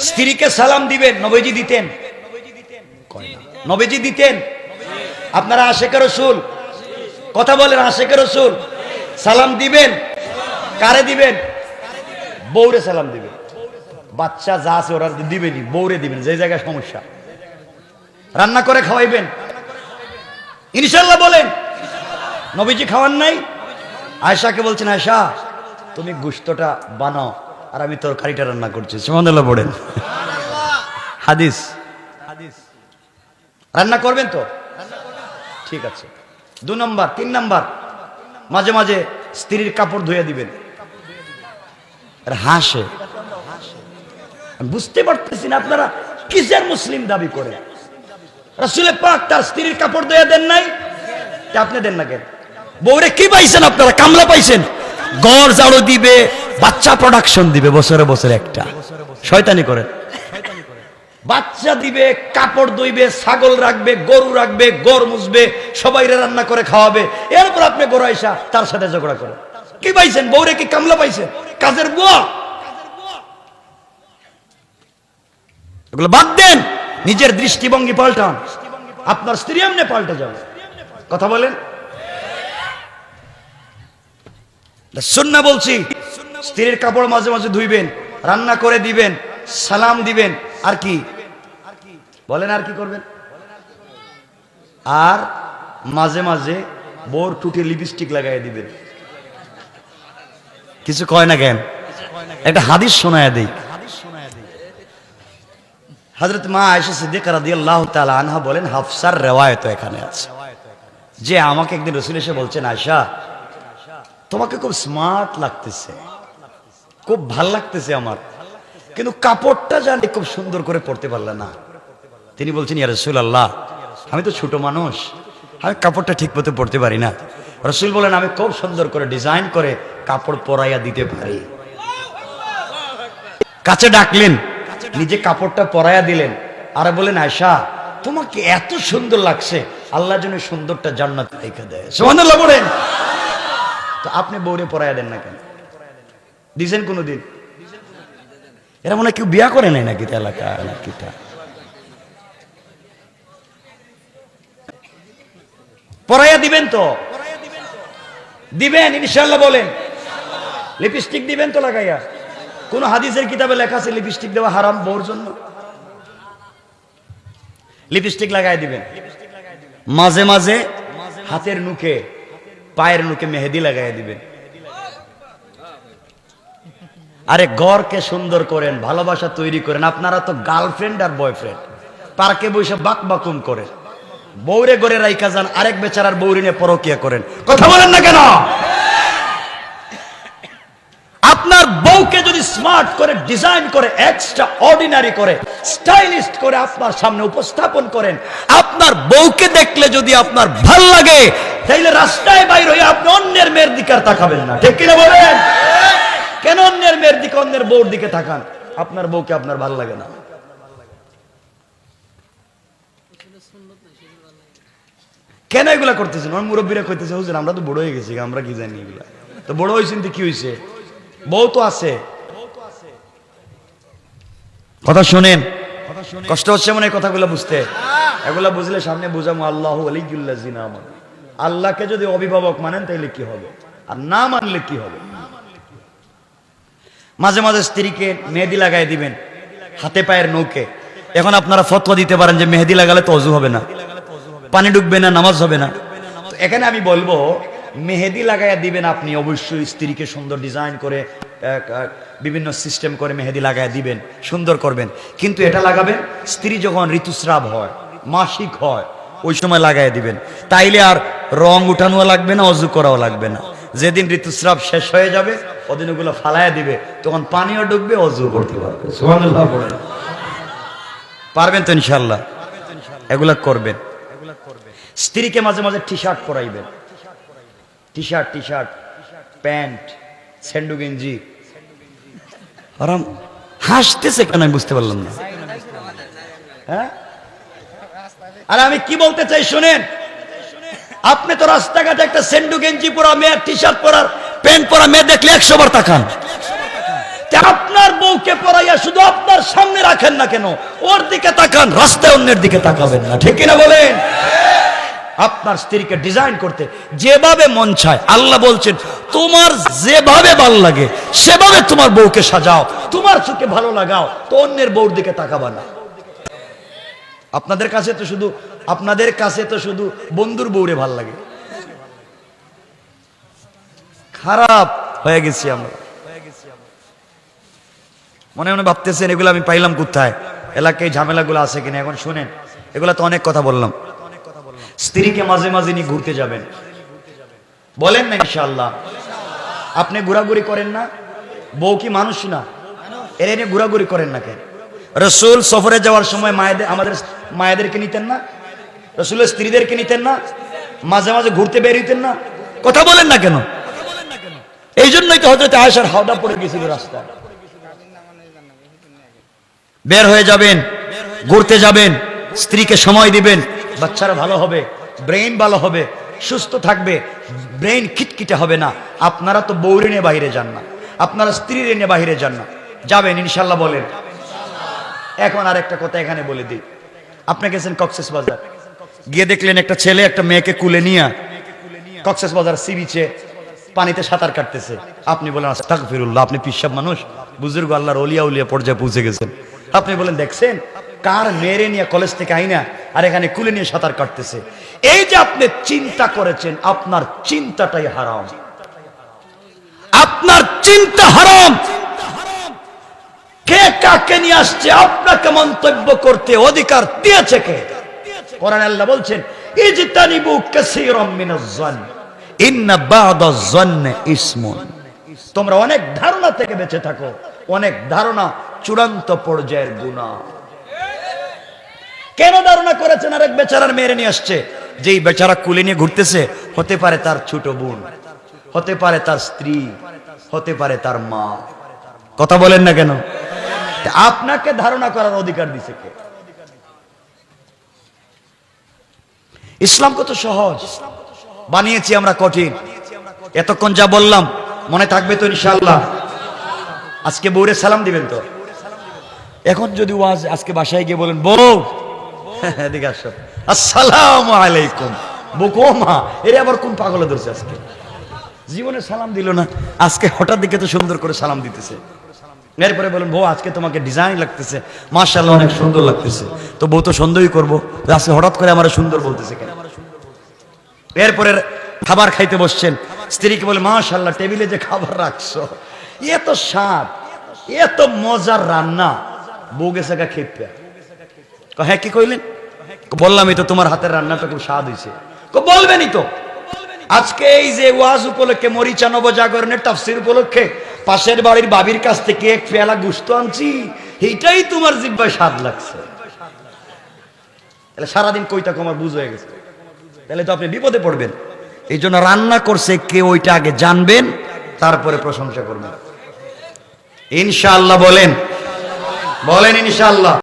স্ত্রীকে সালাম দিবেন, নবীজি দিতেন। নবীজি দিতেন। আপনারা আশেকের রসুল? কথা বলেন আশেকের রসুল? সালাম দিবেন? কারে দিবেন? বৌরে সালাম দিবেন। বাচ্চা যা আছে ওরা দিবেনই বৌরে দিবেন, যে জায়গায় সমস্যা। রান্না করে খাওয়াইবেন। ইনশাল্লাহ বলেন। নবীজি খাওয়ান নাই? আয়সাকে বলছেন আয়সা তুমি গুস্তটা বানাও। আর আমি তরকারিটা রান্না করছি সুমন্দুল্লাহ পড়েন। হাদিস। রান্না করবেন তো? ঠিক আছে। দু নম্বর, তিন নম্বর। মাঝে মাঝে স্ত্রীর কাপড় ধুয়ে দিবেন। হাসে। বুঝতে পারতেছি না আপনারা কিসের মুসলিম দাবি করে রাসুলের পাক তার স্ত্রীর কাপড় ধুয়ে দেন নাই? আপনি দেন না কেন? বউরে কি পাইছেন আপনারা? কামলা পাইছেন? গড় জাড়ো দিবে বাচ্চা প্রোডাকশন দিবে, বছরে বছরে একটা। শয়তানি করে। বাচ্চা দিবে, কাপড় ধুইবে, ছাগল রাখবে, গরু রাখবে, গড় মুছবে সবাই রান্না করে খাওয়াবে। এরপর আপনি গড়াইসা তার সাথে ঝগড়া করে। কি পাইছেন? বউরে কি কামলা পাইছেন কাজের বুয়া। এগুলো বাদ দেন। নিজের দৃষ্টিভঙ্গি পাল্টান। আপনার স্ত্রী এমনি পাল্টে যাবে। কথা বলেন? সুন্না বলছি। স্ত্রীর কাপড় মাঝে মাঝে ধুইবেন, রান্না করে দিবেন, সালাম দিবেন, আর কি? বলেন আর কি করবেন? আর মাঝে মাঝে বোর টুকে লিপস্টিক লাগাই দিবেন। কিছু কয় না কেন? একটা হাদিস শোনায় দেই। হজরত মা আয়সা সিদ্দিকা রাদিয়াল্লাহু তাআলা আনহা বলেন, হাফসার রেওয়ায়ত এখানে আছে। যে আমাকে একদিন রসুল এসে বলছেন আয়সা তোমাকে খুব স্মার্ট লাগতেছে। খুব ভালো লাগতেছে আমার। কিন্তু কাপড়টা জানি খুব সুন্দর করে পড়তে পারলে না। তিনি বলছেন, ইয়া রসুল আল্লাহ আমি তো ছোট মানুষ, আমি কাপড়টা ঠিক মতো পড়তে পারি না। রসুল বলেন, আমি খুব সুন্দর করে ডিজাইন করে কাপড় পরাইয়া দিতে পারি। কাছে ডাকলেন, নিজে কাপড়টা পরাইয়া দিলেন। আর বলেন আয়সা তোমাকে এত সুন্দর লাগছে, আল্লাহ যেন সুন্দরটা জান্নাত রেখে দেয়। সুবহানাল্লাহ বলেন। তো আপনি বৌরে পরাইয়া দেন না কেন? দিছেন কোনোদিন? এরা মনে কেউ বিয়া করে নাই নাকি এলাকা, নাকি তা পরাইয়া দিবেন তো? দিবেন ইনশাল্লাহ বলেন। লিপস্টিক দিবেন তো লাগাইয়া। কোন হাদিসের কিতাবে লেখা আছে, লিপস্টিক দেওয়া হারাম বউর জন্য? লিপস্টিক লাগাই দিবেন। মাঝে মাঝে হাতের নুকে, পায়ের নুকে মেহেদি লাগাই দিবেন। আরে গড়কে সুন্দর করেন, ভালোবাসা তৈরি করেন। আপনারা তো গার্লফ্রেন্ড আর বয়ফ্রেন্ড পার্কে বসে বাক বাকুম করেন। বৌরে গড়ে রাইকা যান, আরেক বেচারার বৌরি নিয়ে পরকিয়া করেন। কথা বলেন না কেন? আপনার বউকে যদি স্মার্ট করে ডিজাইন করে এক্সট্রা অর্ডিনারি করে স্টাইলিস্ট করে আপনার সামনে উপস্থাপন করেন, আপনার বউকে দেখলে যদি আপনার ভালো লাগে, তাইলে রাস্তায় বাইর হয়ে আপনি অন্যের মেয়ের দিকে তাকাবেন না। ঠিক কিনা বলেন? কেন অন্যের মেয়ের দিকে অন্যের বউর দিকে তাকান? আপনার বউকে আপনার ভালো লাগে না। কেন এগুলা করতেছেন? আমার মুরব্বীরা কইতেছে, হুজুর, আমরা তো বড় হয়ে গেছি, আমরা কি জানি এগুলা? তো বড় হয়েছেন তো কি হয়েছে বউ তো আছে। কথা শুনেন, কষ্ট হচ্ছে মনে কথাগুলো বুঝতে। এগুলা বুঝলে সামনে বুঝামো, আল্লাহ আলিগুল্লাহ জিনা আমার আল্লাহকে যদি অভিভাবক মানেন, তাইলে কি হবে? আর না মানলে কি হবে? মাঝে মাঝে স্ত্রীকে মেহেদি লাগাই দিবেন, হাতে পায়ের নৌকে। এখন আপনারা ফতোয়া দিতে পারেন যে মেহেদি লাগালে তো অজু হবে না। পানি ডুববে না, নামাজ হবে না। এখানে আমি বলব, মেহেদি লাগাইয়া দিবেন আপনি, অবশ্যই স্ত্রীকে সুন্দর ডিজাইন করে বিভিন্ন সিস্টেম করে মেহেদি লাগাইয়া দিবেন, সুন্দর করবেন। কিন্তু এটা লাগাবেন, স্ত্রী যখন ঋতুস্রাব হয়, মাসিক হয়, ওই সময় লাগাইয়া দিবেন। তাইলে আর রং উঠানো লাগবে না, অজু করাও লাগবে না। যেদিন ঋতুস্রাব শেষ হয়ে যাবে ওদিন ওগুলো ফালাইয়া দিবে, তখন পানিও ডুববে অজু করতে পারবে। পারবেন তো ইনশাল্লাহ এগুলা করবেন। স্ত্রীকে মাঝে মাঝে T shirt পরাইবেন। T shirt T shirt pant স্যান্ডু গেঞ্জি। আরাম হাসতেছে কেন আমি বুঝতে পারলাম না। হ্যাঁ? আর আমি কি বলতে চাই শুনেন? আপনি তো রাস্তাঘাটে একটা সেন্ডু গেঞ্জি পরা, মেয়ের টি শার্ট পরার প্যান্ট পরা মেয়ে দেখলে একশো বার তাকান। আপনার বউকে পড়াইয়া শুধু আপনার সামনে রাখেন না কেন, ওর দিকে তাকান, রাস্তায় অন্যের দিকে তাকাবেন না, ঠিক কিনা বলেন? আপনার স্ত্রীকে ডিজাইন করতে যেভাবে মন চায়, আল্লাহ বলছেন, তোমার যেভাবে ভালো লাগে, সেভাবে তোমার বউকে সাজাও, তোমার চোখে ভালো লাগাও, তো অন্যের বউর দিকে তাকাবা না। আপনাদের কাছে তো শুধু, আপনাদের কাছে তো শুধু বন্ধুর বউরে ভালো লাগে। খারাপ হয়ে গেছি আমরা। মনে মনে ভাবতেছেন, এগুলো আমি পাইলাম কোথায়? এলাকায় ঝামেলাগুলো আছে কিনা? এখন শুনেন, এগুলা তো অনেক কথা বললাম। স্ত্রীকে মাঝে মাঝে নিয়ে ঘুরতে যাবেন। বলেন না ইনশাল্লাহ আপনি ঘোরাঘুরি করেন না? বউ কি মানুষ না? এর নিয়ে ঘোরাঘুরি করেন না কেন? রসুল সফরে যাওয়ার সময় মায়েদের, আমাদের মায়েদেরকে নিতেন না? রসুলের স্ত্রীদেরকে নিতেন না? মাঝে মাঝে ঘুরতে বের হইতেন না? কথা বলেন না কেন? এই জন্যই তো হজরত আয়সার হাওদা পড়ে গেছিল রাস্তায়। বের হয়ে যাবেন, ঘুরতে যাবেন, স্ত্রীকে সময় দিবেন, বাচ্চারা ভালো হবে, ব্রেইন ভালো হবে, সুস্থ থাকবে, ব্রেইন খিটখিটে হবে না। আপনারা তো বৌরি বাইরে যান না, আপনারা স্ত্রী রেনে বাইরে যান না। যাবেন ইনশাল্লাহ বলেন। এখন আর একটা কথা এখানে বলে দিই। আপনি গেছেন কক্সেস বাজার। গিয়ে দেখলেন একটা ছেলে একটা মেয়েকে কুলে নিয়ে, কক্সেস বাজার সি বিচে পানিতে সাঁতার কাটতেছে। আপনি বলেন থাক ফিরুল্লাহ আপনি পিসাব মানুষ? বুজুর্গ আল্লাহর অলিয়া উলিয়া পর্যায়ে পৌঁছে গেছেন। আপনি বলেন, দেখছেন? কার মেরে নিয়ে কলেজ থেকে আইনা আর এখানে কুলে নিয়ে সাঁতার কাটতেছে। এই যে আপনি চিন্তা করেছেন, আপনার চিন্তাটাই হারাম। আপনার চিন্তা হারাম। কে কাকে নিয়ে আসছে, আপনাকে মন্তব্য করতে অধিকার দিয়েছে কে? কোরআন আল্লাহ বলছেন, ইজতানিবু কাসীরাম মিনাজ জান্নি তোমরা অনেক ধারণা থেকে বেঁচে থাকো, অনেক ধারণা চূড়ান্ত পর্যায়ের গুনাহ। কেন ধারণা করেছেন আরেক বেচারার মেরে নিয়ে আসছে? যেই বেচারা কুলে নিয়ে ঘুরতেছে, হতে পারে তার ছোট বোন, হতে পারে তার স্ত্রী, হতে পারে তার মা। কথা বলেন না কেন? আপনাকে ধারণা করার অধিকার দিছে কে? ইসলাম কত সহজ? বানিয়েছি আমরা কঠিন। এতক্ষণ যা বললাম, মনে থাকবে তো ইনশাল্লাহ আজকে বউরে সালাম দিবেন তো? এখন যদি ওয়াজ আজকে বাসায় গিয়ে বলেন, বউ আবার পাগলে ধরছে আজকে? জীবনে সালাম দিল না। আজকে হঠাৎ দিকে তো সুন্দর করে সালাম দিতেছে। বলেন, বউ, আজকে তোমাকে ডিজাইন লাগতেছে। অনেক সুন্দর লাগতেছে। তো তো করব। আজকে হঠাৎ করে আমার সুন্দর বলতেছে কেন? এরপরে খাবার খাইতে বসছেন। স্ত্রীকে বলে মাশাল্লাহ টেবিলে যে খাবার রাখছো এত স্বাদ এত মজার রান্না। বউ গেছে গা খেপে হ্যাঁ কি কইলেন? ক, বললামই তো তোমার হাতের রান্নাটা খুব স্বাদ হয়েছে বলবেনই তো। আজকে এই যে ওয়াজ উপলক্ষে মরিচা নবজাগরণের তাফসির উপলক্ষে পাশের বাড়ির বাবির কাছ থেকে এক পেয়ালা গুস্ত আনছি এইটাই তোমার জিব্বায় স্বাদ লাগছে। সারাদিন কইটা আমার বুঝ হয়ে গেছে। তাহলে তো আপনি বিপদে পড়বেন। এই জন্য রান্না করছে কে ওইটা আগে জানবেন, তারপরে প্রশংসা করবেন। ইনশাআল্লাহ বলেন। বলেন ইনশাআল্লাহ।